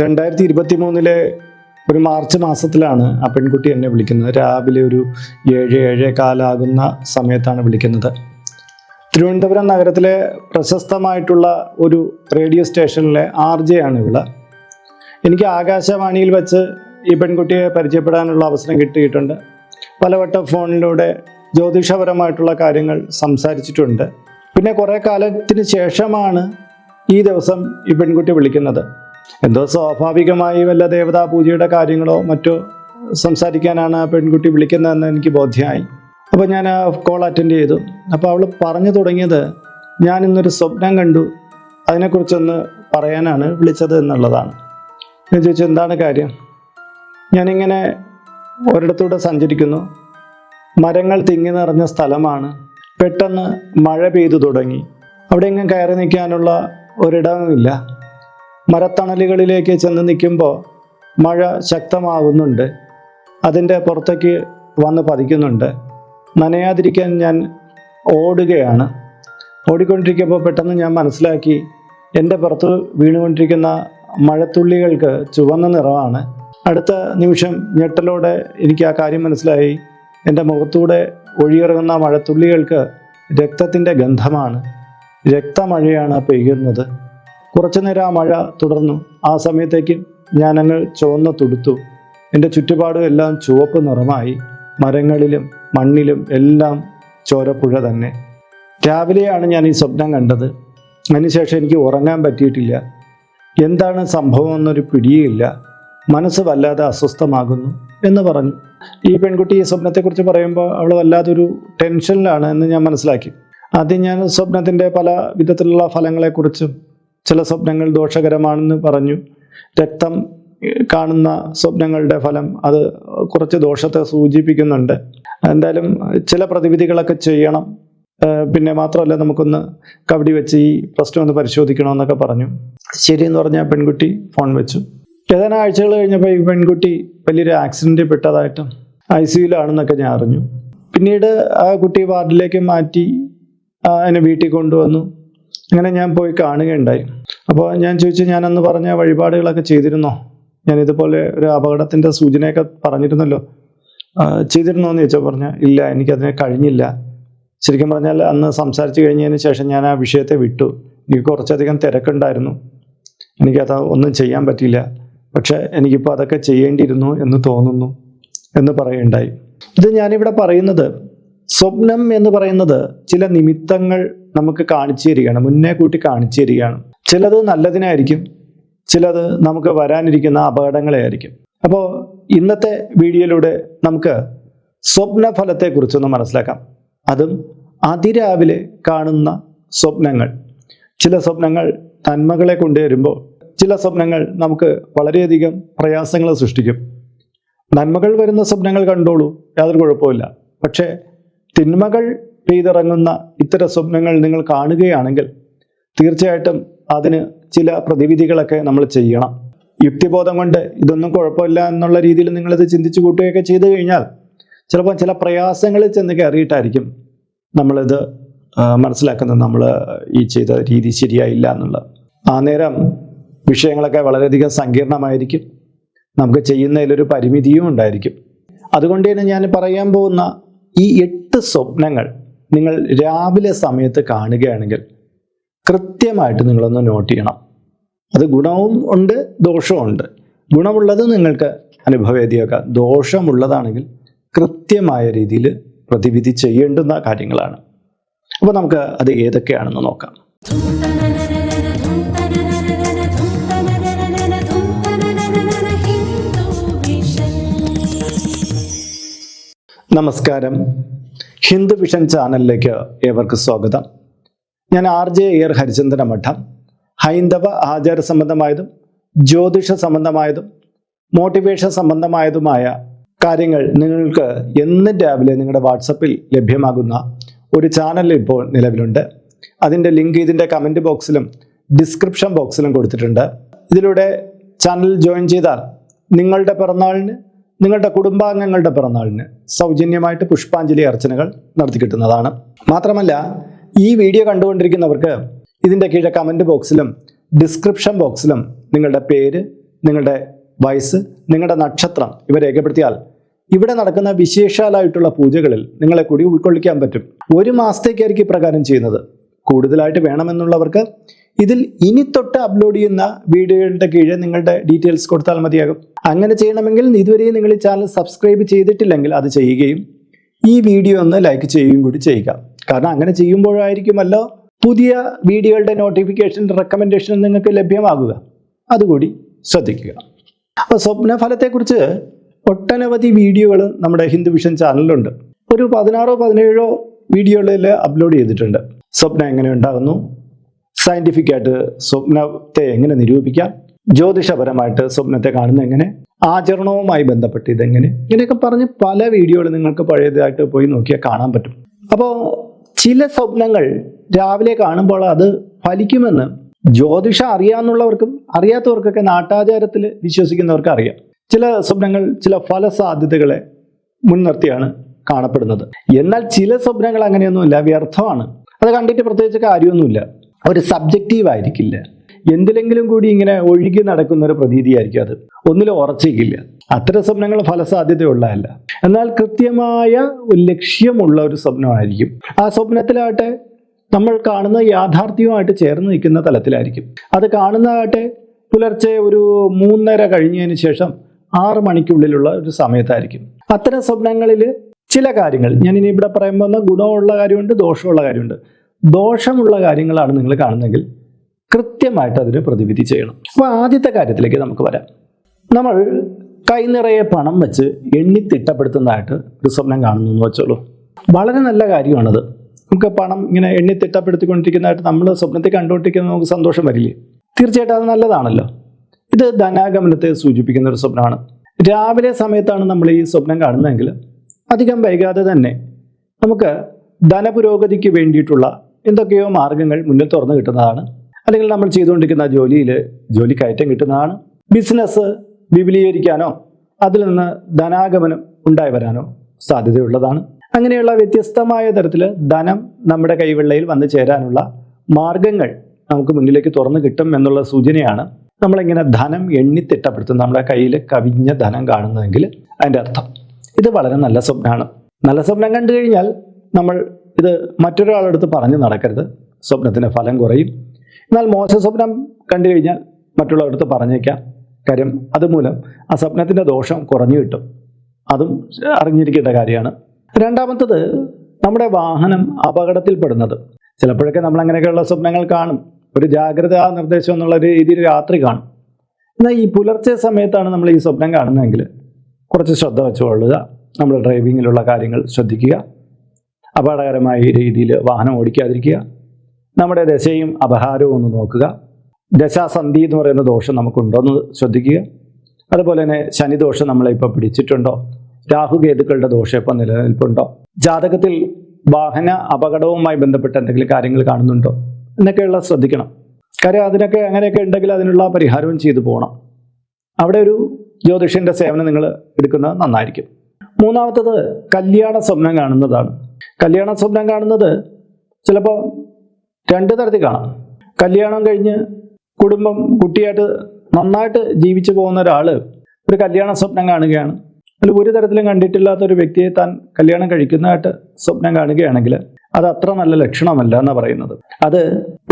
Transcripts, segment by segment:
രണ്ടായിരത്തി ഇരുപത്തി മൂന്നിലെ ഒരു മാർച്ച് മാസത്തിലാണ് ആ പെൺകുട്ടി എന്നെ വിളിക്കുന്നത്. രാവിലെ ഒരു ഏഴ് ഏഴേ കാലാകുന്ന സമയത്താണ് വിളിക്കുന്നത്. തിരുവനന്തപുരം നഗരത്തിലെ പ്രശസ്തമായിട്ടുള്ള ഒരു റേഡിയോ സ്റ്റേഷനിലെ ആർ ജെ ആണ് ഇവൾ. എനിക്ക് ആകാശവാണിയിൽ വെച്ച് ഈ പെൺകുട്ടിയെ പരിചയപ്പെടാനുള്ള അവസരം കിട്ടിയിട്ടുണ്ട്. പലവട്ടം ഫോണിലൂടെ ജ്യോതിഷപരമായിട്ടുള്ള കാര്യങ്ങൾ സംസാരിച്ചിട്ടുണ്ട്. പിന്നെ കുറേ കാലത്തിന് ശേഷമാണ് ഈ ദിവസം ഈ പെൺകുട്ടി വിളിക്കുന്നത്. എന്തോ സ്വാഭാവികമായി വല്ല ദേവതാ പൂജയുടെ കാര്യങ്ങളോ മറ്റോ സംസാരിക്കാനാണ് ആ പെൺകുട്ടി വിളിക്കുന്നതെന്ന് എനിക്ക് ബോധ്യമായി അപ്പോൾ ഞാൻ ആ കോൾ അറ്റൻഡ് ചെയ്തു. അപ്പോൾ അവൾ പറഞ്ഞു തുടങ്ങിയത് ഞാൻ ഇന്നൊരു സ്വപ്നം കണ്ടു. അതിനെക്കുറിച്ചൊന്ന് പറയാനാണ് വിളിച്ചത് എന്നുള്ളതാണ്. ഞാൻ ചോദിച്ചു എന്താണ് കാര്യം? ഞാനിങ്ങനെ ഒരിടത്തൂടെ സഞ്ചരിക്കുന്നു. മരങ്ങൾ തിങ്ങി നിറഞ്ഞ സ്ഥലമാണ്. പെട്ടെന്ന് മഴ പെയ്തു തുടങ്ങി. അവിടെ എങ്ങും കയറി നിൽക്കാനുള്ള ഒരിടവുമില്ല. മരത്തണലുകളിലേക്ക് ചെന്ന് നിൽക്കുമ്പോൾ മഴ ശക്തമാകുന്നുണ്ട് അതിന്റെ പുറത്തേക്ക് വന്ന് പതിക്കുന്നുണ്ട്. നനയാതിരിക്കാൻ ഞാൻ ഓടുകയാണ്. ഓടിക്കൊണ്ടിരിക്കുമ്പോൾ പെട്ടെന്ന് ഞാൻ മനസ്സിലാക്കി എന്റെ പുറത്ത് വീണുകൊണ്ടിരിക്കുന്ന മഴത്തുള്ളികൾക്ക് ചുവന്ന നിറമാണ്. അടുത്ത നിമിഷം ഞെട്ടലോടെ എനിക്ക് ആ കാര്യം മനസ്സിലായി. എന്റെ മുഖത്തൂടെ ഒഴിയിറങ്ങുന്ന മഴത്തുള്ളികൾക്ക് രക്തത്തിന്റെ ഗന്ധമാണ്. രക്തമഴയാണ് പെയ്യുന്നത്. കുറച്ചു നേരം ആ മഴ തുടർന്നു. ആ സമയത്തേക്ക് ഞാനങ്ങ് ചുവന്ന് തുടുത്തു. എന്റെ ചുറ്റുപാടും എല്ലാം ചുവപ്പ് നിറമായി. മരങ്ങളിലും മണ്ണിലും എല്ലാം ചോരപ്പുഴ തന്നെ. രാവിലെയാണ് ഞാൻ ഈ സ്വപ്നം കണ്ടത്. അതിനുശേഷം എനിക്ക് ഉറങ്ങാൻ പറ്റിയിട്ടില്ല. എന്താണ് സംഭവം എന്നൊരു പിടിയില്ല. മനസ്സ് വല്ലാതെ അസ്വസ്ഥമാകുന്നു എന്ന് പറഞ്ഞു. ഈ പെൺകുട്ടി ഈ സ്വപ്നത്തെക്കുറിച്ച് പറയുമ്പോൾ അവൾ വല്ലാതൊരു ടെൻഷനിലാണ് എന്ന് ഞാൻ മനസ്സിലാക്കി. ആദ്യം ഞാൻ സ്വപ്നത്തിന്റെ പല വിധത്തിലുള്ള ഫലങ്ങളെക്കുറിച്ചും ചില സ്വപ്നങ്ങൾ ദോഷകരമാണെന്ന് പറഞ്ഞു. രക്തം കാണുന്ന സ്വപ്നങ്ങളുടെ ഫലം അത് കുറച്ച് ദോഷത്തെ സൂചിപ്പിക്കുന്നുണ്ട്. എന്തായാലും ചില പ്രതിവിധികളൊക്കെ ചെയ്യണം. പിന്നെ മാത്രമല്ല നമുക്കൊന്ന് കവടി വെച്ച് ഈ പ്രശ്നം ഒന്ന് പരിശോധിക്കണമെന്നൊക്കെ പറഞ്ഞു. ശരിയെന്ന് പറഞ്ഞ ആ പെൺകുട്ടി ഫോൺ വെച്ചു. ഏതാനും ആഴ്ചകൾ കഴിഞ്ഞപ്പോൾ ഈ പെൺകുട്ടി വലിയൊരു ആക്സിഡന്റിൽ പെട്ടതായിട്ടും ഐ സിയുലാണെന്നൊക്കെ ഞാൻ അറിഞ്ഞു. പിന്നീട് ആ കുട്ടി വാർഡിലേക്ക് മാറ്റി അതിനെ വീട്ടിൽ കൊണ്ടുവന്നു. അങ്ങനെ ഞാൻ പോയി കാണുകയുണ്ടായി. അപ്പോൾ ഞാൻ ചോദിച്ചു ഞാൻ അന്ന് പറഞ്ഞ വഴിപാടുകളൊക്കെ ചെയ്തിരുന്നോ? ഞാൻ ഇതുപോലെ ഒരു അപകടത്തിന്റെ സൂചനയൊക്കെ പറഞ്ഞിരുന്നല്ലോ. ചെയ്തിരുന്നോ? എന്ന് ചോദിച്ചാൽ പറഞ്ഞ ഇല്ല എനിക്കതിനെ കഴിഞ്ഞില്ല. ശരിക്കും പറഞ്ഞാൽ അന്ന് സംസാരിച്ച് കഴിഞ്ഞതിന് ശേഷം ഞാൻ ആ വിഷയത്തെ വിട്ടു. എനിക്ക് കുറച്ചധികം തിരക്കുണ്ടായിരുന്നു. എനിക്കത് ഒന്നും ചെയ്യാൻ പറ്റിയില്ല. പക്ഷെ എനിക്കിപ്പോൾ അതൊക്കെ ചെയ്യേണ്ടിയിരുന്നു എന്ന് തോന്നുന്നു എന്ന് പറയുണ്ടായി ഇത് ഞാനിവിടെ പറയുന്നത് സ്വപ്നം എന്ന് പറയുന്നത് ചില നിമിത്തങ്ങൾ നമുക്ക് കാണിച്ചു തരികയാണ് മുന്നേ കൂട്ടി കാണിച്ചു തരികയാണ്. ചിലത് നല്ലതിനായിരിക്കും ചിലത് നമുക്ക് വരാനിരിക്കുന്ന അപകടങ്ങളെ ആയിരിക്കും അപ്പോൾ ഇന്നത്തെ വീഡിയോയിലൂടെ നമുക്ക് സ്വപ്നഫലത്തെക്കുറിച്ചൊന്ന് മനസ്സിലാക്കാം. അതും അതിരാവിലെ കാണുന്ന സ്വപ്നങ്ങൾ. ചില സ്വപ്നങ്ങൾ നന്മകളെ കൊണ്ടുവരുമ്പോൾ ചില സ്വപ്നങ്ങൾ നമുക്ക് വളരെയധികം പ്രയാസങ്ങൾ സൃഷ്ടിക്കും. നന്മകൾ വരുന്ന സ്വപ്നങ്ങൾ കണ്ടോളൂ യാതൊരു കുഴപ്പമില്ല പക്ഷേ തിന്മകൾ പെയ്തിറങ്ങുന്ന ഇത്തരം സ്വപ്നങ്ങൾ നിങ്ങൾ കാണുകയാണെങ്കിൽ തീർച്ചയായിട്ടും അതിന് ചില പ്രതിവിധികളൊക്കെ നമ്മൾ ചെയ്യണം. യുക്തിബോധം കൊണ്ട് ഇതൊന്നും കുഴപ്പമില്ല എന്നുള്ള രീതിയിൽ നിങ്ങളിത് ചിന്തിച്ചു കൂട്ടുകയൊക്കെ ചെയ്തു കഴിഞ്ഞാൽ ചിലപ്പോൾ ചില പ്രയാസങ്ങളിൽ ചെന്ന് കയറിയിട്ടായിരിക്കും നമ്മളിത് മനസ്സിലാക്കുന്നത് നമ്മൾ ഈ ചെയ്ത രീതി ശരിയായില്ല എന്നുള്ളത് ആ നേരം വിഷയങ്ങളൊക്കെ വളരെയധികം സങ്കീർണമായിരിക്കും. നമുക്ക് ചെയ്യുന്നതിലൊരു പരിമിതിയും ഉണ്ടായിരിക്കും. അതുകൊണ്ട് തന്നെ ഞാൻ പറയാൻ പോകുന്ന ഈ എട്ട് സ്വപ്നങ്ങൾ നിങ്ങൾ രാവിലെ സമയത്ത് കാണുകയാണെങ്കിൽ കൃത്യമായിട്ട് നിങ്ങളൊന്ന് നോട്ട് ചെയ്യണം. അത് ഗുണവും ഉണ്ട് ദോഷവും ഉണ്ട്. ഗുണമുള്ളത് നിങ്ങൾക്ക് അനുഭവവേദിയാക്കാം ദോഷമുള്ളതാണെങ്കിൽ കൃത്യമായ രീതിയിൽ പ്രതിവിധി ചെയ്യേണ്ടുന്ന കാര്യങ്ങളാണ്. അപ്പോൾ നമുക്ക് അത് ഏതൊക്കെയാണെന്ന് നോക്കാം. നമസ്കാരം. ഹിന്ദു വിഷൻ ചാനലിലേക്ക് ഏവർക്ക് സ്വാഗതം. ഞാൻ ആർ ജെ എയർ ഹരിചന്ദ്ര മഠം ഹൈന്ദവ ആചാര സംബന്ധമായതും ജ്യോതിഷ സംബന്ധമായതും മോട്ടിവേഷൻ സംബന്ധമായതുമായ കാര്യങ്ങൾ നിങ്ങൾക്ക് എന്നും രാവിലെ നിങ്ങളുടെ വാട്സപ്പിൽ ലഭ്യമാകുന്ന ഒരു ചാനൽ ഇപ്പോൾ നിലവിലുണ്ട്. അതിന്റെ ലിങ്ക് ഇതിന്റെ കമന്റ് ബോക്സിലും ഡിസ്ക്രിപ്ഷൻ ബോക്സിലും കൊടുത്തിട്ടുണ്ട്. ഇതിലൂടെ ചാനൽ ജോയിൻ ചെയ്താൽ നിങ്ങളുടെ പിറന്നാളിന് നിങ്ങളുടെ കുടുംബാംഗങ്ങളുടെ പിറന്നാളിന് സൗജന്യമായിട്ട് പുഷ്പാഞ്ജലി അർച്ചനകൾ നടത്തി കിട്ടുന്നതാണ്. മാത്രമല്ല ഈ വീഡിയോ കണ്ടുകൊണ്ടിരിക്കുന്നവർക്ക് ഇതിന്റെ കീഴെ കമന്റ് ബോക്സിലും ഡിസ്ക്രിപ്ഷൻ ബോക്സിലും നിങ്ങളുടെ പേര് നിങ്ങളുടെ വയസ്സ് നിങ്ങളുടെ നക്ഷത്രം ഇവ രേഖപ്പെടുത്തിയാൽ ഇവിടെ നടക്കുന്ന വിശേഷാലായിട്ടുള്ള പൂജകളിൽ നിങ്ങളെ കൂടി ഉൾക്കൊള്ളിക്കാൻ പറ്റും. ഒരു മാസത്തേക്കായിരിക്കും ഇപ്രകാരം ചെയ്യുന്നത്. കൂടുതലായിട്ട് വേണമെന്നുള്ളവർക്ക് ഇതിൽ ഇനി തൊട്ട് അപ്ലോഡ് ചെയ്യുന്ന വീഡിയോകളുടെ കീഴെ നിങ്ങളുടെ ഡീറ്റെയിൽസ് കൊടുത്താൽ മതിയാകും. അങ്ങനെ ചെയ്യണമെങ്കിൽ ഇതുവരെയും നിങ്ങൾ ഈ ചാനൽ സബ്സ്ക്രൈബ് ചെയ്തിട്ടില്ലെങ്കിൽ അത് ചെയ്യുകയും ഈ വീഡിയോ ഒന്ന് ലൈക്ക് ചെയ്യുകയും കൂടി ചെയ്യുക. കാരണം അങ്ങനെ ചെയ്യുമ്പോഴായിരിക്കുമല്ലോ പുതിയ വീഡിയോകളുടെ നോട്ടിഫിക്കേഷൻ റെക്കമെൻഡേഷൻ നിങ്ങൾക്ക് ലഭ്യമാകുക. അതുകൂടി ശ്രദ്ധിക്കുക. അപ്പോൾ സ്വപ്നഫലത്തെക്കുറിച്ച് ഒട്ടനവധി വീഡിയോകൾ നമ്മുടെ ഹിന്ദു വിഷൻ ചാനലിലുണ്ട് ഒരു പതിനാറോ പതിനേഴോ വീഡിയോകളിൽ അപ്ലോഡ് ചെയ്തിട്ടുണ്ട്. സ്വപ്നം എങ്ങനെ ഉണ്ടാകുന്നു? സയന്റിഫിക് ആയിട്ട് സ്വപ്നത്തെ എങ്ങനെ നിരൂപിക്കാം? ജ്യോതിഷപരമായിട്ട് സ്വപ്നത്തെ കാണുന്ന എങ്ങനെ? ആചരണവുമായി ബന്ധപ്പെട്ട് ഇതെങ്ങനെ? ഇങ്ങനെയൊക്കെ പറഞ്ഞ് പല വീഡിയോകൾ നിങ്ങൾക്ക് പഴയതായിട്ട് പോയി നോക്കിയാൽ കാണാൻ പറ്റും. അപ്പോൾ ചില സ്വപ്നങ്ങൾ രാവിലെ കാണുമ്പോൾ അത് ഫലിക്കുമെന്ന് ജ്യോതിഷം അറിയാമെന്നുള്ളവർക്കും അറിയാത്തവർക്കൊക്കെ നാട്ടാചാരത്തിൽ വിശ്വസിക്കുന്നവർക്ക് അറിയാം. ചില സ്വപ്നങ്ങൾ ചില ഫലസാധ്യതകളെ മുൻനിർത്തിയാണ് കാണപ്പെടുന്നത്. എന്നാൽ ചില സ്വപ്നങ്ങൾ അങ്ങനെയൊന്നുമില്ല വ്യർത്ഥമാണ്. അത് കണ്ടിട്ട് പ്രത്യേകിച്ച് കാര്യമൊന്നുമില്ല. ഒരു സബ്ജക്റ്റീവ് ആയിരിക്കില്ല. എന്തിലെങ്കിലും കൂടി ഇങ്ങനെ ഒഴുകി നടക്കുന്ന ഒരു പ്രതീതിയായിരിക്കും അത്. ഒന്നിലും ഉറച്ചേക്കില്ല അത്തരം സ്വപ്നങ്ങൾ ഫലസാധ്യതയുള്ളതല്ല. എന്നാൽ കൃത്യമായ ലക്ഷ്യമുള്ള ഒരു സ്വപ്നമായിരിക്കും. ആ സ്വപ്നത്തിലാകട്ടെ നമ്മൾ കാണുന്ന യാഥാർത്ഥ്യവുമായിട്ട് ചേർന്ന് നിൽക്കുന്ന തലത്തിലായിരിക്കും. അത് കാണുന്നതാകട്ടെ പുലർച്ചെ ഒരു മൂന്നര കഴിഞ്ഞതിന് ശേഷം ആറ് മണിക്കുള്ളിലുള്ള ഒരു സമയത്തായിരിക്കും. അത്തരം സ്വപ്നങ്ങളിൽ ചില കാര്യങ്ങൾ ഞാൻ ഇനി ഇവിടെ പറയുമ്പോൾ ഗുണമുള്ള കാര്യമുണ്ട് ദോഷമുള്ള കാര്യമുണ്ട്. ദോഷമുള്ള കാര്യങ്ങളാണ് നിങ്ങൾ കാണുന്നതെങ്കിൽ കൃത്യമായിട്ട് അതിന് പ്രതിവിധി ചെയ്യണം. അപ്പോൾ ആദ്യത്തെ കാര്യത്തിലേക്ക് നമുക്ക് വരാം. നമ്മൾ കൈ നിറയെ പണം വെച്ച് എണ്ണി തിട്ടപ്പെടുത്തുന്നതായിട്ട് ഒരു സ്വപ്നം കാണുന്നു എന്ന് വെച്ചോളൂ. വളരെ നല്ല കാര്യമാണത്. നമുക്ക് പണം ഇങ്ങനെ എണ്ണി തിട്ടപ്പെടുത്തിക്കൊണ്ടിരിക്കുന്നതായിട്ട് നമ്മൾ സ്വപ്നത്തിൽ കണ്ടുകൊണ്ടിരിക്കുന്നത് നമുക്ക് സന്തോഷം വരില്ലേ? തീർച്ചയായിട്ടും അത് നല്ലതാണല്ലോ. ഇത് ധനാഗമനത്തെ സൂചിപ്പിക്കുന്ന ഒരു സ്വപ്നമാണ്. രാവിലെ സമയത്താണ് നമ്മൾ ഈ സ്വപ്നം കാണുന്നതെങ്കിൽ അധികം വൈകാതെ തന്നെ നമുക്ക് ധനപുരോഗതിക്ക് വേണ്ടിയിട്ടുള്ള എന്തൊക്കെയോ മാർഗങ്ങൾ മുന്നിൽ തുറന്നു കിട്ടുന്നതാണ്. അല്ലെങ്കിൽ നമ്മൾ ചെയ്തുകൊണ്ടിരിക്കുന്ന ജോലിയിൽ ജോലി കയറ്റം കിട്ടുന്നതാണ്. ബിസിനസ് വിപുലീകരിക്കാനോ അതിൽ നിന്ന് ധനാഗമനം ഉണ്ടായി വരാനോ സാധ്യതയുള്ളതാണ്. അങ്ങനെയുള്ള വ്യത്യസ്തമായ തരത്തിൽ ധനം നമ്മുടെ കൈവെള്ളയിൽ വന്നു ചേരാനുള്ള മാർഗങ്ങൾ നമുക്ക് മുന്നിലേക്ക് തുറന്നു കിട്ടും എന്നുള്ള സൂചനയാണ് നമ്മളിങ്ങനെ ധനം എണ്ണി തിട്ടപ്പെടുത്തും നമ്മുടെ കയ്യിൽ കവിഞ്ഞ ധനം കാണുന്നതെങ്കിൽ അതിന്റെ അർത്ഥം. ഇത് വളരെ നല്ല സ്വപ്നമാണ്. നല്ല സ്വപ്നം കണ്ടു കഴിഞ്ഞാൽ നമ്മൾ ഇത് മറ്റൊരാളെടുത്ത് പറഞ്ഞു നടക്കരുത്. സ്വപ്നത്തിന് ഫലം കുറയും. എന്നാൽ മോശ സ്വപ്നം കണ്ടു കഴിഞ്ഞാൽ മറ്റുള്ളവരടുത്ത് പറഞ്ഞേക്കാം. കാര്യം അതുമൂലം ആ സ്വപ്നത്തിന്റെ ദോഷം കുറഞ്ഞു കിട്ടും. അതും അറിഞ്ഞിരിക്കേണ്ട കാര്യമാണ്. രണ്ടാമത്തത് നമ്മുടെ വാഹനം അപകടത്തിൽപ്പെടുന്നത്. ചിലപ്പോഴൊക്കെ നമ്മൾ അങ്ങനെയൊക്കെയുള്ള സ്വപ്നങ്ങൾ കാണും. ഒരു ജാഗ്രതാ നിർദ്ദേശം എന്നുള്ള രീതിയിൽ രാത്രി കാണും. എന്നാൽ ഈ പുലർച്ചെ സമയത്താണ് നമ്മൾ ഈ സ്വപ്നം കാണുന്നതെങ്കിൽ കുറച്ച് ശ്രദ്ധ വെച്ചുകൊള്ളുക നമ്മൾ ഡ്രൈവിങ്ങിലുള്ള കാര്യങ്ങൾ ശ്രദ്ധിക്കുക. അപകടകരമായ രീതിയിൽ വാഹനം ഓടിക്കാതിരിക്കുക. നമ്മുടെ ദശയും അപഹാരവും ഒന്ന് നോക്കുക. ദശാസന്ധി എന്ന് പറയുന്ന ദോഷം നമുക്കുണ്ടോ എന്ന് ശ്രദ്ധിക്കുക. അതുപോലെ തന്നെ ശനിദോഷം നമ്മളെ ഇപ്പോൾ പിടിച്ചിട്ടുണ്ടോ? രാഹുകേതുക്കളുടെ ദോഷം ഇപ്പോൾ നിലനിൽപ്പുണ്ടോ? ജാതകത്തിൽ വാഹന അപകടവുമായി ബന്ധപ്പെട്ട എന്തെങ്കിലും കാര്യങ്ങൾ കാണുന്നുണ്ടോ? എന്നൊക്കെയുള്ള ശ്രദ്ധിക്കണം. കാര്യം അതിനൊക്കെ അങ്ങനെയൊക്കെ ഉണ്ടെങ്കിൽ അതിനുള്ള പരിഹാരവും ചെയ്തു പോകണം. അവിടെ ഒരു ജ്യോതിഷന്റെ സേവനം നിങ്ങൾ എടുക്കുന്നത് നന്നായിരിക്കും. മൂന്നാമത്തത് കല്യാണ സ്വപ്നം കാണുന്നതാണ്. കല്യാണ സ്വപ്നം കാണുന്നത് ചിലപ്പോൾ രണ്ട് തരത്തിൽ കാണാം. കല്യാണം കഴിഞ്ഞ് കുടുംബം കുട്ടിയായിട്ട് നന്നായിട്ട് ജീവിച്ചു പോകുന്ന ഒരാൾ ഒരു കല്യാണ സ്വപ്നം കാണുകയാണ്. അതിൽ ഒരു തരത്തിലും കണ്ടിട്ടില്ലാത്ത ഒരു വ്യക്തിയെ താൻ കല്യാണം കഴിക്കുന്നതായിട്ട് സ്വപ്നം കാണുകയാണെങ്കിൽ അത് അത്ര നല്ല ലക്ഷണമല്ല എന്നാണ് പറയുന്നത്. അത്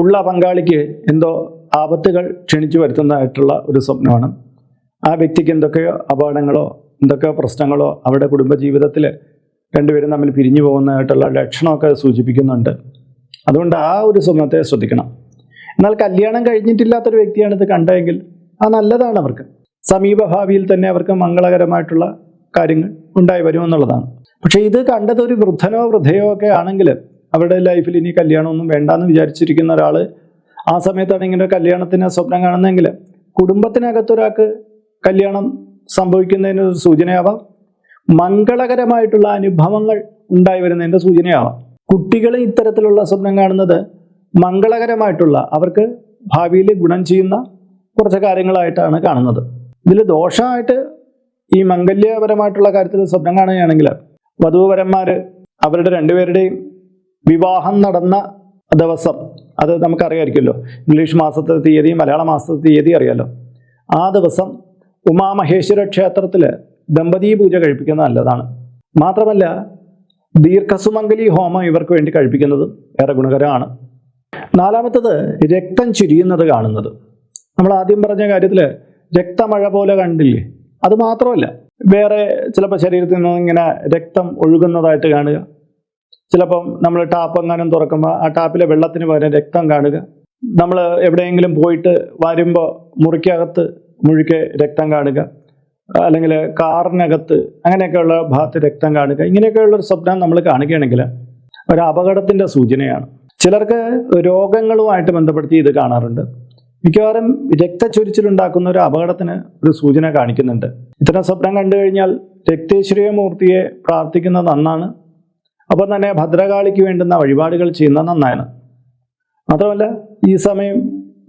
ഉള്ള പങ്കാളിക്ക് എന്തോ ആപത്തുകൾ ക്ഷണിച്ചു വരുത്തുന്നതായിട്ടുള്ള ഒരു സ്വപ്നമാണ്. ആ വ്യക്തിക്ക് എന്തൊക്കെയോ അപകടങ്ങളോ എന്തൊക്കെയോ പ്രശ്നങ്ങളോ അവരുടെ കുടുംബജീവിതത്തിൽ രണ്ടുപേരും തമ്മിൽ പിരിഞ്ഞു പോകുന്നതായിട്ടുള്ള ലക്ഷണമൊക്കെ സൂചിപ്പിക്കുന്നുണ്ട്. അതുകൊണ്ട് ആ ഒരു സ്വപ്നത്തെ ശ്രദ്ധിക്കണം. എന്നാൽ കല്യാണം കഴിഞ്ഞിട്ടില്ലാത്തൊരു വ്യക്തിയാണ് ഇത് കണ്ടതെങ്കിൽ ആ നല്ലതാണ് അവർക്ക്. സമീപഭാവിയിൽ തന്നെ അവർക്ക് മംഗളകരമായിട്ടുള്ള കാര്യങ്ങൾ ഉണ്ടായി വരുമെന്നുള്ളതാണ് പക്ഷേ ഇത് കണ്ടത് ഒരു വൃദ്ധനോ വൃദ്ധയോ ഒക്കെ ആണെങ്കിൽ അവരുടെ ലൈഫിൽ ഇനി കല്യാണമൊന്നും വേണ്ടാന്ന് വിചാരിച്ചിരിക്കുന്ന ഒരാൾ ആ സമയത്താണ് ഇങ്ങനെ കല്യാണത്തിന് സ്വപ്നം കാണുന്നതെങ്കിൽ കുടുംബത്തിനകത്തൊരാൾക്ക് കല്യാണം സംഭവിക്കുന്നതിനൊരു സൂചനയാവാം. മംഗളകരമായിട്ടുള്ള അനുഭവങ്ങൾ ഉണ്ടായി വരുന്നതിന്റെ സൂചനയാവാം. കുട്ടികൾ ഇത്തരത്തിലുള്ള സ്വപ്നം കാണുന്നത് മംഗളകരമായിട്ടുള്ള അവർക്ക് ഭാവിയിൽ ഗുണം ചെയ്യുന്ന കുറച്ച് കാര്യങ്ങളായിട്ടാണ് കാണുന്നത്. ഇതിൽ ദോഷമായിട്ട് ഈ മംഗല്യപരമായിട്ടുള്ള കാര്യത്തിൽ സ്വപ്നം കാണുകയാണെങ്കിൽ വധൂവരന്മാർ അവരുടെ രണ്ടുപേരുടെയും വിവാഹം നടന്ന ദിവസം അത് നമുക്കറിയാമായിരിക്കുമല്ലോ. ഇംഗ്ലീഷ് മാസത്തെ തീയതി മലയാള മാസത്തെ തീയതി അറിയാലോ ആ ദിവസം ഉമാമഹേശ്വര ക്ഷേത്രത്തിൽ ദമ്പതി പൂജ കഴിപ്പിക്കുന്നത് നല്ലതാണ്. മാത്രമല്ല ദീർഘസുമംഗലി ഹോമം ഇവർക്ക് വേണ്ടി കഴിപ്പിക്കുന്നത് ഏറെ ഗുണകരമാണ്. നാലാമത്തത് രക്തം ചുരിയുന്നത് കാണുന്നത്. നമ്മൾ ആദ്യം പറഞ്ഞ കാര്യത്തിൽ രക്തമഴ പോലെ കണ്ടില്ലേ? അത് മാത്രമല്ല വേറെ ചിലപ്പോൾ ശരീരത്തിൽ നിന്ന് ഇങ്ങനെ രക്തം ഒഴുകുന്നതായിട്ട് കാണുക. ചിലപ്പം നമ്മൾ ടാപ്പ് എങ്ങാനും തുറക്കുമ്പോൾ ആ ടാപ്പിലെ വെള്ളത്തിന് പകരം രക്തം കാണുക. നമ്മൾ എവിടെയെങ്കിലും പോയിട്ട് വരുമ്പോൾ മുറിക്കകത്ത് മുഴുക്കെ രക്തം കാണുക. അല്ലെങ്കിൽ കാറിനകത്ത് അങ്ങനെയൊക്കെയുള്ള ഭാഗത്ത് രക്തം കാണുക ഇങ്ങനെയൊക്കെയുള്ള ഒരു സ്വപ്നം നമ്മൾ കാണുകയാണെങ്കിൽ ഒരു അപകടത്തിന്റെ സൂചനയാണ്. ചിലർക്ക് രോഗങ്ങളുമായിട്ട് ബന്ധപ്പെടുത്തി ഇത് കാണാറുണ്ട്. മിക്കവാറും രക്തച്ചൊരിച്ചിലുണ്ടാക്കുന്ന ഒരു അപകടത്തിന് ഒരു സൂചന കാണിക്കുന്നുണ്ട്. ഇത്തരം സ്വപ്നം കണ്ടു കഴിഞ്ഞാൽ രക്തേശ്വരീയ മൂർത്തിയെ പ്രാർത്ഥിക്കുന്നത് നന്നാണ്. അപ്പോൾ തന്നെ ഭദ്രകാളിക്ക് വേണ്ടുന്ന വഴിപാടുകൾ ചെയ്യുന്നത് നന്നാണ്. മാത്രമല്ല ഈ സമയം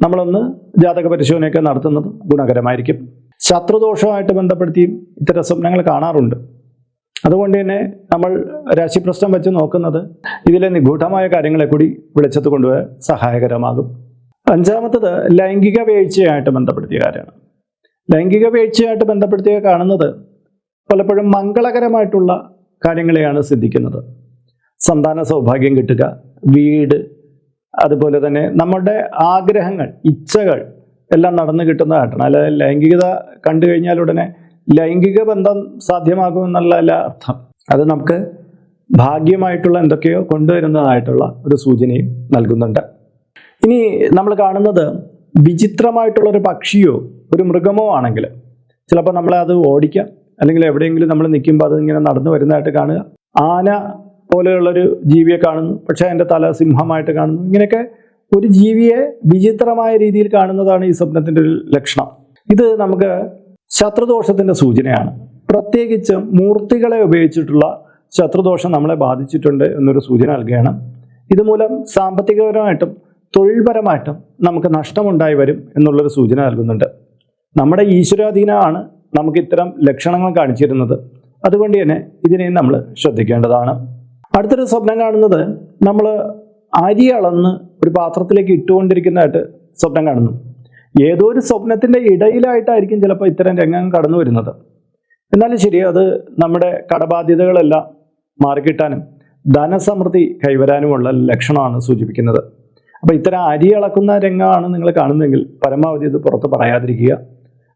നമ്മളൊന്ന് ജാതക പരിശോധനയൊക്കെ നടത്തുന്നത് ഗുണകരമായിരിക്കും. ശത്രുദോഷവുമായിട്ട് ബന്ധപ്പെടുത്തിയും ഇത്തരം സ്വപ്നങ്ങൾ കാണാറുണ്ട്. അതുകൊണ്ട് തന്നെ നമ്മൾ രാശിപ്രശ്നം വെച്ച് നോക്കുന്നത് ഇതിലെ നിഗൂഢമായ കാര്യങ്ങളെ കൂടി വെളിച്ചത്ത് കൊണ്ടുപോയാൽ സഹായകരമാകും. അഞ്ചാമത്തത് ലൈംഗിക വീഴ്ചയായിട്ട് ബന്ധപ്പെടുത്തിയ കാര്യമാണ്. ലൈംഗിക വീഴ്ചയായിട്ട് ബന്ധപ്പെടുത്തിയ കാണുന്നത് പലപ്പോഴും മംഗളകരമായിട്ടുള്ള കാര്യങ്ങളെയാണ് സിദ്ധിക്കുന്നത്. സന്താന സൗഭാഗ്യം കിട്ടുക വീട് അതുപോലെ തന്നെ നമ്മുടെ ആഗ്രഹങ്ങൾ ഇച്ഛകൾ എല്ലാം നടന്നു കിട്ടുന്നതായിട്ടാണ് അല്ലാതെ ലൈംഗികത കണ്ടു കഴിഞ്ഞാൽ ഉടനെ ലൈംഗിക ബന്ധം സാധ്യമാകുമെന്നുള്ള അല്ല അർത്ഥം. അത് നമുക്ക് ഭാഗ്യമായിട്ടുള്ള എന്തൊക്കെയോ കൊണ്ടുവരുന്നതായിട്ടുള്ള ഒരു സൂചനയും നൽകുന്നുണ്ട്. ഇനി നമ്മൾ കാണുന്നത് വിചിത്രമായിട്ടുള്ള ഒരു പക്ഷിയോ ഒരു മൃഗമോ ആണെങ്കിൽ ചിലപ്പോൾ നമ്മളെ അത് ഓടിക്കാം അല്ലെങ്കിൽ എവിടെയെങ്കിലും നമ്മൾ നിൽക്കുമ്പോൾ അത് ഇങ്ങനെ നടന്നു വരുന്നതായിട്ട് കാണുക. ആന പോലെയുള്ളൊരു ജീവിയെ കാണുന്നു പക്ഷേ അതിന്റെ തല സിംഹമായിട്ട് കാണുന്നു. ഇങ്ങനെയൊക്കെ ഒരു ജീവിയെ വിചിത്രമായ രീതിയിൽ കാണുന്നതാണ് ഈ സ്വപ്നത്തിന്റെ ഒരു ലക്ഷണം. ഇത് നമുക്ക് ശത്രുദോഷത്തിന്റെ സൂചനയാണ്. പ്രത്യേകിച്ച് മൂർത്തികളെ ഉപയോഗിച്ചിട്ടുള്ള ശത്രുദോഷം നമ്മളെ ബാധിച്ചിട്ടുണ്ട് എന്നൊരു സൂചന നൽകുകയാണ്. ഇതുമൂലം സാമ്പത്തികപരമായിട്ടും തൊഴിൽപരമായിട്ടും നമുക്ക് നഷ്ടമുണ്ടായി വരും എന്നുള്ളൊരു സൂചന നൽകുന്നുണ്ട്. നമ്മുടെ ഈശ്വരാധീനമാണ് നമുക്ക് ഇത്തരം ലക്ഷണങ്ങൾ കാണിച്ചിരുന്നത്. അതുകൊണ്ട് തന്നെ ഇതിനെയും നമ്മൾ ശ്രദ്ധിക്കേണ്ടതാണ്. അടുത്തൊരു സ്വപ്നം കാണുന്നത് നമ്മൾ അരി അളന്ന് ഒരു പാത്രത്തിലേക്ക് ഇട്ടുകൊണ്ടിരിക്കുന്നതായിട്ട് സ്വപ്നം കാണുന്നു. ഏതോ ഒരു സ്വപ്നത്തിന്റെ ഇടയിലായിട്ടായിരിക്കും ചിലപ്പോൾ ഇത്തരം രംഗം കടന്നു വരുന്നത്. എന്നാലും ശരി അത് നമ്മുടെ കടബാധ്യതകളെല്ലാം മാറിക്കിട്ടാനും ധനസമൃദ്ധി കൈവരാനുമുള്ള ലക്ഷണമാണ് സൂചിപ്പിക്കുന്നത്. അപ്പോൾ ഇത്തരം അരി അളക്കുന്ന രംഗമാണ് നിങ്ങൾ കാണുന്നതെങ്കിൽ പരമാവധി ഇത് പുറത്ത് പറയാതിരിക്കുക.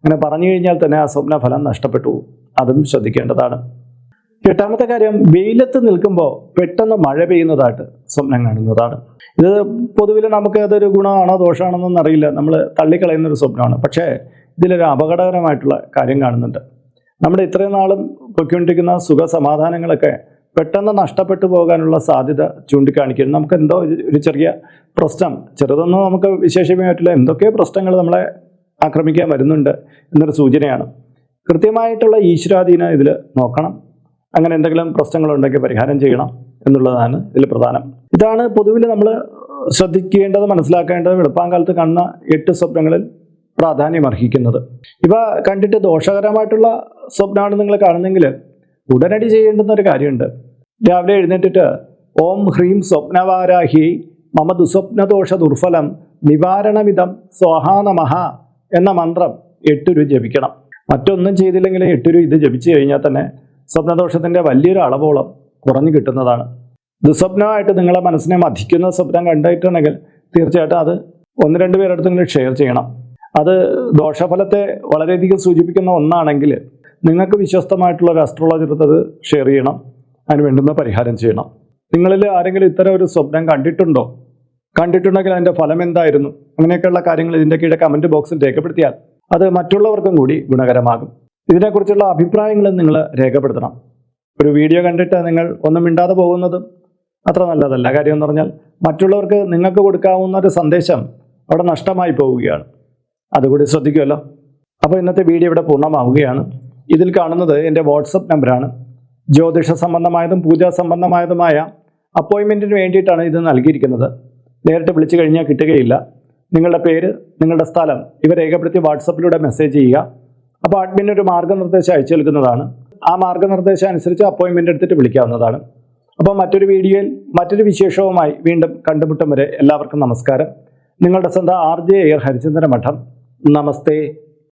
അങ്ങനെ പറഞ്ഞു കഴിഞ്ഞാൽ തന്നെ ആ സ്വപ്ന ഫലം നഷ്ടപ്പെട്ടു. അതും ശ്രദ്ധിക്കേണ്ടതാണ്. എട്ടാമത്തെ കാര്യം വെയിലത്ത് നിൽക്കുമ്പോൾ പെട്ടെന്ന് മഴ പെയ്യുന്നതായിട്ട് സ്വപ്നം കാണുന്നതാണ്. ഇത് പൊതുവിൽ നമുക്ക് അതൊരു ഗുണമാണോ ദോഷമാണെന്നൊന്നും അറിയില്ല. നമ്മൾ തള്ളിക്കളയുന്ന ഒരു സ്വപ്നമാണ്. പക്ഷേ ഇതിലൊരു അപകടകരമായിട്ടുള്ള കാര്യം കാണുന്നുണ്ട്. നമ്മുടെ ഇത്രയും നാളും പൊയ്ക്കൊണ്ടിരിക്കുന്ന സുഖ സമാധാനങ്ങളൊക്കെ പെട്ടെന്ന് നഷ്ടപ്പെട്ടു പോകാനുള്ള സാധ്യത ചൂണ്ടിക്കാണിക്കുന്നു. നമുക്ക് എന്തോ ഒരു- ചെറിയ പ്രശ്നം ചെറുതൊന്നും നമുക്ക് പറ്റില്ല. എന്തൊക്കെയോ പ്രശ്നങ്ങൾ നമ്മളെ ആക്രമിക്കാൻ വരുന്നുണ്ട് എന്നൊരു സൂചനയാണ്. കൃത്യമായിട്ടുള്ള ഈശ്വരാധീനം ഇതിൽ നോക്കണം. അങ്ങനെ എന്തെങ്കിലും പ്രശ്നങ്ങളുണ്ടെങ്കിൽ പരിഹാരം ചെയ്യണം എന്നുള്ളതാണ് ഇതിൽ പ്രധാനം. ഇതാണ് പൊതുവിൽ നമ്മൾ ശ്രദ്ധിക്കേണ്ടത് മനസ്സിലാക്കേണ്ടത് വെളുപ്പാങ്കാലത്ത് കാണുന്ന എട്ട് സ്വപ്നങ്ങളിൽ പ്രാധാന്യം അർഹിക്കുന്നത്. ഇവ കണ്ടിട്ട് ദോഷകരമായിട്ടുള്ള സ്വപ്നമാണ് നിങ്ങൾ കാണുന്നെങ്കിൽ ഉടനടി ചെയ്യേണ്ടുന്ന ഒരു കാര്യമുണ്ട്. രാവിലെ എഴുന്നേറ്റിട്ട് ഓം ഹ്രീം സ്വപ്നവാരാഹി മമ ദുസ്വപ്നദോഷ ദുർഫലം നിവാരണമിതം സ്വാഹാനമഹ എന്ന മന്ത്രം എട്ടുരു ജപിക്കണം. മറ്റൊന്നും ചെയ്തില്ലെങ്കിൽ എട്ടുരു ഇത് ജപിച്ചു കഴിഞ്ഞാൽ തന്നെ സ്വപ്നദോഷത്തിന്റെ വലിയൊരു അളവോളം കുറഞ്ഞു കിട്ടുന്നതാണ്. ദുസ്വപ്നമായിട്ട് നിങ്ങളെ മനസ്സിനെ മധിക്കുന്ന സ്വപ്നം കണ്ടിട്ടുണ്ടെങ്കിൽ തീർച്ചയായിട്ടും അത് ഒന്ന് രണ്ട് പേരടുത്ത് നിങ്ങൾ ഷെയർ ചെയ്യണം. അത് ദോഷഫലത്തെ വളരെയധികം സൂചിപ്പിക്കുന്ന ഒന്നാണെങ്കിൽ നിങ്ങൾക്ക് വിശ്വസ്തമായിട്ടുള്ള ഒരു അസ്ട്രോളജർ അത് ഷെയർ ചെയ്യണം. അതിന് വേണ്ടുന്ന പരിഹാരം ചെയ്യണം. നിങ്ങളിൽ ആരെങ്കിലും ഇത്തരം ഒരു സ്വപ്നം കണ്ടിട്ടുണ്ടോ? കണ്ടിട്ടുണ്ടെങ്കിൽ അതിന്റെ ഫലം എന്തായിരുന്നു? അങ്ങനെയൊക്കെയുള്ള കാര്യങ്ങൾ ഇതിന്റെ കീഴെ കമന്റ് ബോക്സിൽ രേഖപ്പെടുത്തിയാൽ അത് മറ്റുള്ളവർക്കും കൂടി ഗുണകരമാകും. ഇതിനെക്കുറിച്ചുള്ള അഭിപ്രായങ്ങൾ നിങ്ങൾ രേഖപ്പെടുത്തണം. ഒരു വീഡിയോ കണ്ടിട്ട് നിങ്ങൾ ഒന്നും മിണ്ടാതെ പോകുന്നതും അത്ര നല്ലതല്ല. കാര്യം എന്ന് പറഞ്ഞാൽ മറ്റുള്ളവർക്ക് നിങ്ങൾക്ക് കൊടുക്കാവുന്ന ഒരു സന്ദേശം അവിടെ നഷ്ടമായി പോവുകയാണ്. അതുകൂടി ശ്രദ്ധിക്കുമല്ലോ അപ്പോൾ ഇന്നത്തെ വീഡിയോ ഇവിടെ പൂർണമാവുകയാണ്. ഇതിൽ കാണുന്നത് എന്റെ വാട്സപ്പ് നമ്പറാണ്. ജ്യോതിഷ സംബന്ധമായതും പൂജാ സംബന്ധമായതുമായ അപ്പോയിൻമെന്റിന് വേണ്ടിയിട്ടാണ് ഇത് നൽകിയിരിക്കുന്നത്. നേരിട്ട് വിളിച്ചു കഴിഞ്ഞാൽ കിട്ടുകയില്ല. നിങ്ങളുടെ പേര് നിങ്ങളുടെ സ്ഥലം ഇവ രേഖപ്പെടുത്തി വാട്സപ്പിലൂടെ മെസ്സേജ് ചെയ്യുക. അപ്പോൾ അഡ്മിൻ ഒരു മാർഗനിർദ്ദേശം അയച്ചു നൽകുന്നതാണ്. ആ മാർഗനിർദ്ദേശം അനുസരിച്ച് അപ്പോയിൻമെന്റ് എടുത്തിട്ട് വിളിക്കാവുന്നതാണ്. അപ്പോൾ മറ്റൊരു വീഡിയോയിൽ മറ്റൊരു വിശേഷവുമായി വീണ്ടും കണ്ടുമുട്ടും വരെ എല്ലാവർക്കും നമസ്കാരം. നിങ്ങളുടെ സ്വന്തം ആർ ജെ എയർ ഹരിചന്ദ്ര മഠം. നമസ്തേ.